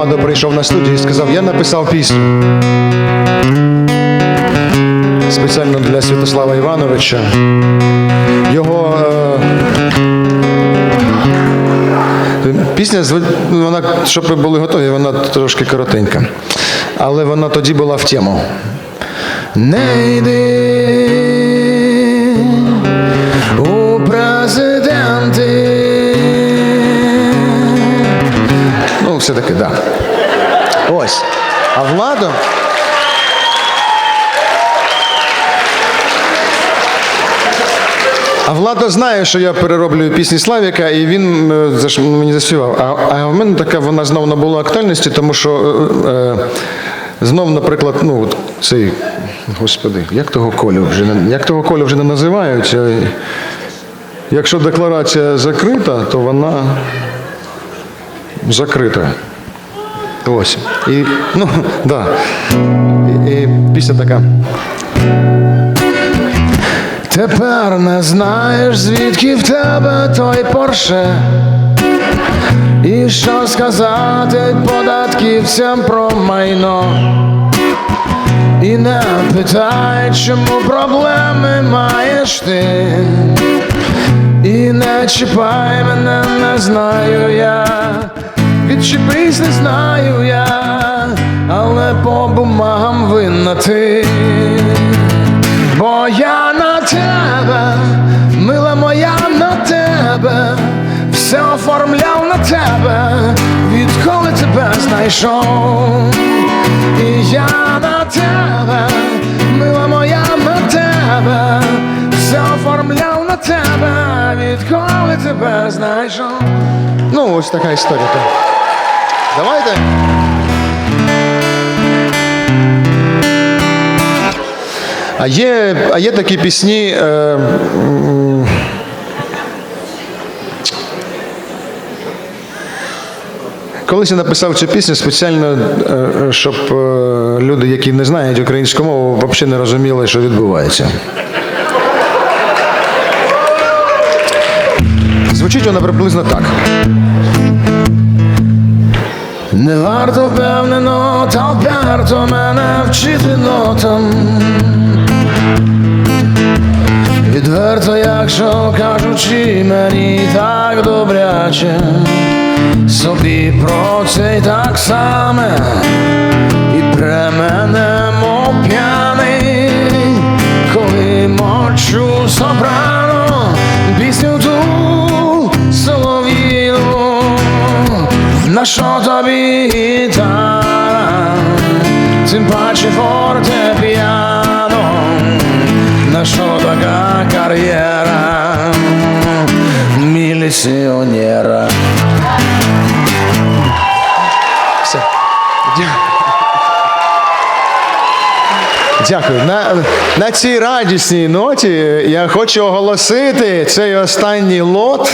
Ладно прийшов на студію і сказав, я написав пісню. Спеціально для Святослава Івановича. Його е, пісня, вона, щоб ви були готові, вона трошки коротенька. Але вона тоді була в тему. Не йди Ну, все-таки, так. Да. Ось. А влада. А Влада знає, що я перероблюю пісні Славіка, і він е, мені заспівав. А, а в мене така вона знов набула актуальності, тому що е, е, знов, наприклад, ну, цей, господи, як того колю вже як того колю вже не називають. е, Якщо декларація закрита, то вона закрита. Ось. І, ну, да. І, і пісня така. Тепер не знаєш, звідки в тебе той порше. І що сказати податківцям про майно. І не питай, чому проблеми маєш ти. І не чіпай мене, не знаю я. Відчепись, не знаю я, але по бумагам винна ти. Бо я на тебе, мила моя на тебе, все оформляв на тебе, відколи тебе знайшов. І я на тебе, мила моя на тебе, все оформляв на тебе, відколи тебе знайшов. Ну, ось така історія. Давайте. А є, а є такі пісні. Е, Колись я написав цю пісню спеціально, е, щоб е, люди, які не знають українську мову, взагалі не розуміли, що відбувається. Звучить вона приблизно так. Не варто впевнено та вперто мене вчити нотам. Відверто, якщо кажучи, мені так добряче, собі про це й так саме, і пре мене мов на що тобі гітара, тим паче фортепіано, на що така кар'єра міліціонера. Все. Дя- Дякую. На, на цій радісній ноті я хочу оголосити цей останній лот